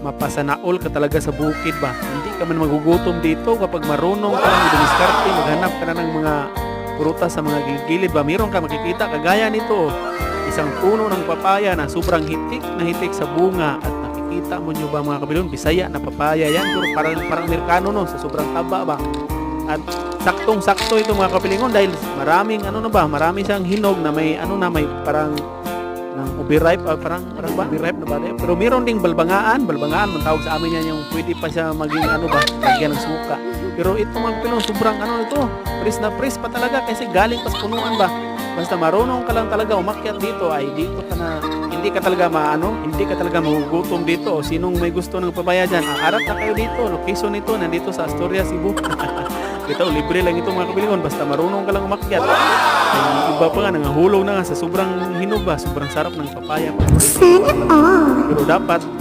mapasanaol ka talaga sa bukid ba. Hindi ka man magugutom dito kapag marunong ka lang dumiskarte, maghanap ka na ng mga prutas sa mga gilid ba. Meron ka makikita kagaya nito. Isang puno ng papaya na sobrang hitik na hitik sa bunga at nakikita mo nyo ba mga kabilon, Bisaya na papaya yan. Pero parang, parang Amerikano no, sa sobrang taba ba. At saktong-sakto ito mga kapilingon dahil maraming ano na ba, marami siyang hinog na may ano na may parang ng overripe, ah, parang parang ba? Overripe na ba? Pero meron ding balbangaan, balbangaan man tawag sa amin yan yung pwede pa siya maging ano ba, lagyan ng suka. Pero ito mga kapilingon, sobrang ano ito, pres na pres pa talaga kasi galing pa sa punuan ba. Basta marunong ka lang talaga umakyat dito ay dito ka na hindi ka talaga maano, hindi ka talaga magugutom dito o sinong may gusto ng papaya dyan, harap na kayo dito, location nito, nandito sa Asturias, Cebu. Ito, libre lang ito mga kabilingon. Basta marunong ka lang umakyat. Ay, iba pa nga, nangahulog na nga sa sobrang hinog ba, sobrang sarap ng papaya. Pero dapat, oh, di ba?